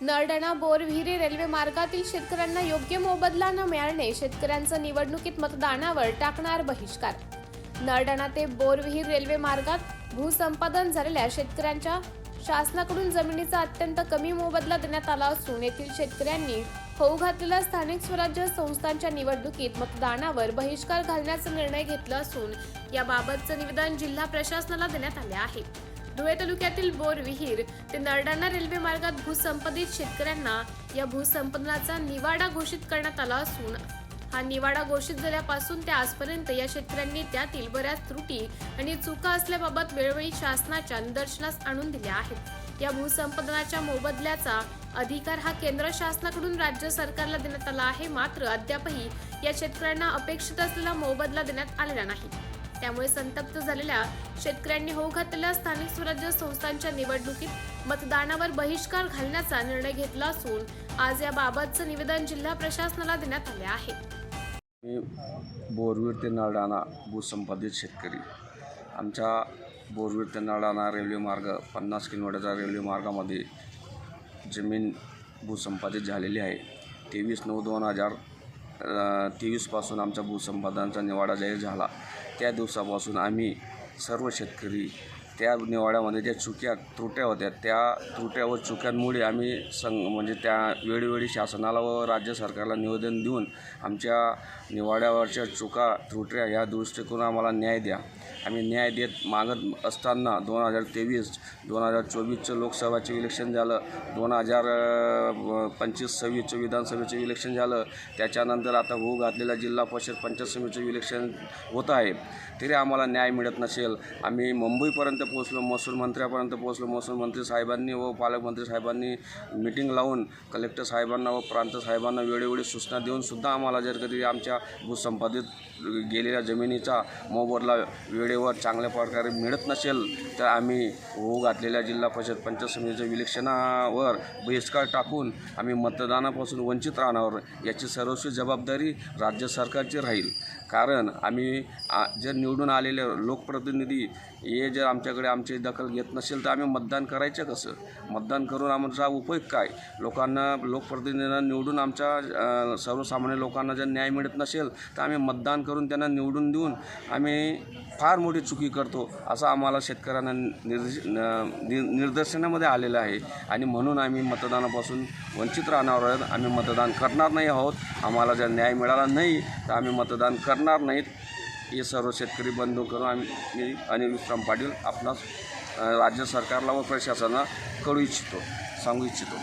नरडणा बोरविहिरी railway मार्गातील शेतकऱ्यांना योग्य मोबदला न मिळाल्याने शेतकऱ्यांचं निवडणुकीत मतदानावर टाकणार बहिष्कार. नरडणा ते बोरविहीर रेल्वे मार्गात भूसंपादन झालेल्या शेतकऱ्यांच्या शासनाकडून जमिनीचा अत्यंत कमी मोबदला देण्यात आला असून येथील शेतकऱ्यांनी होऊ घातलेल्या स्थानिक स्वराज्य संस्थांच्या निवडणुकीत मतदानावर बहिष्कार घालण्याचा निर्णय घेतला असून याबाबतचं निवेदन जिल्हा प्रशासनाला देण्यात आले आहे. धुळे तालुक्यातील बोरविहीर ते नरडाणा रेल्वे मार्गात भूसंपादित शेतकऱ्यांना या भूसंपादनाचा निवाडा घोषित करण्यात आला असून हा निवाडा घोषित झाल्यापासून ते आजपर्यंत या शेतकऱ्यांनी त्यातील बऱ्याच त्रुटी आणि चुका असल्याबाबत वेळोवेळी शासनाच्या निदर्शनास आणून दिल्या आहेत. या भूसंपादनाच्या मोबदल्याचा अधिकार हा केंद्र शासनाकडून राज्य सरकारला देण्यात आला आहे मात्र अद्यापही या शेतकऱ्यांना अपेक्षित असलेला मोबदला देण्यात आलेला नाही. त्यामुळे संतप्त झालेल्या शेतकऱ्यांनी होऊ घातलेल्या स्थानिक स्वराज्य संस्थांच्या निवडणुकीत मतदानावर बहिष्कार घालण्याचा निर्णय घेतला असून आज याबाबतचं निवेदन जिल्हा प्रशासनाला देण्यात आले आहे. मी बोरवीर ते नळडाणा भूसंपादित शेतकरी. आमच्या बोरवीर ते नळडाणा रेल्वे मार्ग पन्नास किलोमीटरच्या रेल्वे मार्गामध्ये जमीन भूसंपादित झालेली आहे. तेवीस नऊ दोन हजार तेवीसपासून आमच्या भूसंपादनाचा निवाडा जाहीर झाला. त्या दिवसापासून आम्ही सर्व शेतकरी त्या निवाड्यामध्ये ज्या चुक्या त्रुट्या होत्या त्या त्रुट्या व चुक्यांमुळे आम्ही संग म्हणजे त्या वेळोवेळी शासनाला व राज्य सरकारला निवेदन देऊन आमच्या निवाड्यावरच्या चुका त्रुट्या या दृष्टिकोन आम्हाला न्याय द्या. आम्ही न्याय देत मागत असताना दोन हजार तेवीस दोन हजार चोवीसचं लोकसभाचं इलेक्शन झालं दोन हजार पंचवीस सव्वीसचं विधानसभेचं इलेक्शन झालं त्याच्यानंतर आता होऊ घातलेला जिल्हा परिषद पंचायत समितीचं इलेक्शन होत आहे. तरी आम्हाला न्याय मिळत नसेल. आम्ही मुंबईपर्यंत पोहोचलो. महसूल मंत्र्यापर्यंत पोहोचलो. महसूल मंत्री साहेबांनी व पालकमंत्री साहेबांनी मिटिंग लावून कलेक्टर साहेबांना व प्रांत साहेबांना वेळोवेळी सूचना देऊनसुद्धा आम्हाला जर कधी आमच्या भूसंपादित गेलेल्या जमिनीचा मोबदला वेळेवर चांगल्या प्रकारे मिळत नसेल तर आम्ही होऊ घातलेल्या जिल्हा परिषद पंचायत समितीच्या विलक्षणावर बहिष्कार टाकून आम्ही मतदानापासून वंचित राहणार याची सर्वस्वी जबाबदारी राज्य सरकारची राहील. कारण आम्ही जर निवडून आलेले लोकप्रतिनिधी हे जर आमच्या आमच्याकडे आमची दखल घेत नसेल तर आम्ही मतदान करायचं कसं? मतदान करून आमचा उपयोग काय? लोकांना लोकप्रतिनिधींना निवडून आमच्या सर्वसामान्य लोकांना जर न्याय मिळत नसेल तर आम्ही मतदान करून त्यांना निवडून देऊन आम्ही फार मोठी चुकी करतो असं आम्हाला शेतकऱ्यांना निर्देश नि- निदर्शनामध्ये आलेलं आहे. आणि म्हणून आम्ही मतदानापासून वंचित राहणार आहोत. आम्ही मतदान करणार नाही आहोत. आम्हाला जर न्याय मिळाला नाही तर आम्ही मतदान करणार नाहीत. हे सर्व शेतकरी बंधू करून आम्ही मी अनिल विश्राम पाटील आपणास राज्य सरकारला व प्रशासनाला कळू इच्छितो सांगू इच्छितो.